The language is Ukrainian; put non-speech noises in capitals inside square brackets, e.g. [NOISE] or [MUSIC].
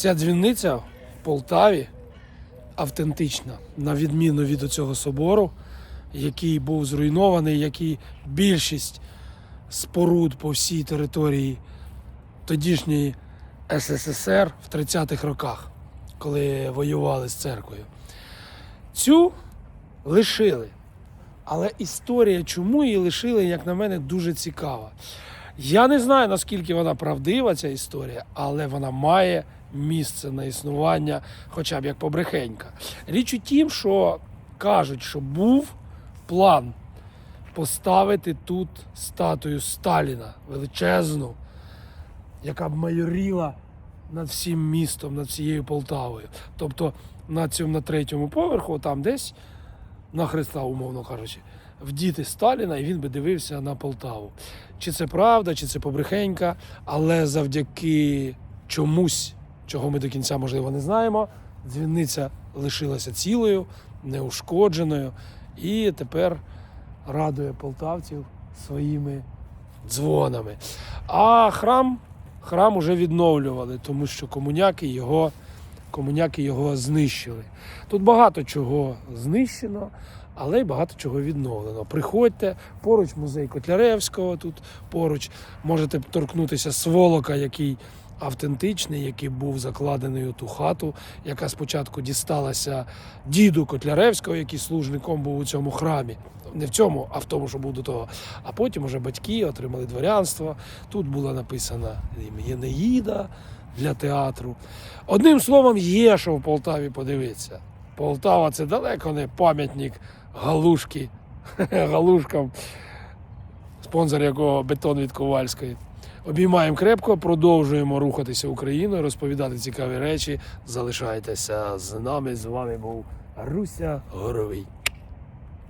Ця дзвіниця в Полтаві автентична, на відміну від цього собору, який був зруйнований, який більшість споруд по всій території тодішньої СССР в 30-х роках, коли воювали з церквою. Цю лишили. Але історія, чому її лишили, як на мене, дуже цікава. Я не знаю, наскільки вона правдива, ця історія, але вона має місце на існування, хоча б як побрехенька. Річ у тім, що кажуть, що був план поставити тут статую Сталіна величезну, яка б майоріла над всім містом, над всією Полтавою. Тобто на цьому на третьому поверху, там десь на Христа, умовно кажучи, вдіти Сталіна, і він би дивився на Полтаву. Чи це правда, чи це побрехенька, але завдяки чомусь, чого ми до кінця, можливо, не знаємо, дзвіниця лишилася цілою, неушкодженою, і тепер радує полтавців своїми дзвонами. А храм, храм уже відновлювали, тому що комуняки його, комуняки його знищили. Тут багато чого знищено, але й багато чого відновлено. Приходьте, поруч музей Котляревського, тут поруч можете торкнутися сволока, який автентичний, який був закладений у ту хату, яка спочатку дісталася діду Котляревського, який служником був у цьому храмі. Не в цьому, а в тому, що був до того. А потім уже батьки отримали дворянство. Тут була написана Єнеїда для театру. Одним словом, є що в Полтаві подивитися. Полтава це далеко не пам'ятник галушки, [LAUGHS] галушкам, спонсор якого бетон від Ковальської. Обіймаємо крепко, продовжуємо рухатися Україною, розповідати цікаві речі. Залишайтеся з нами. З вами був Руся Горовий.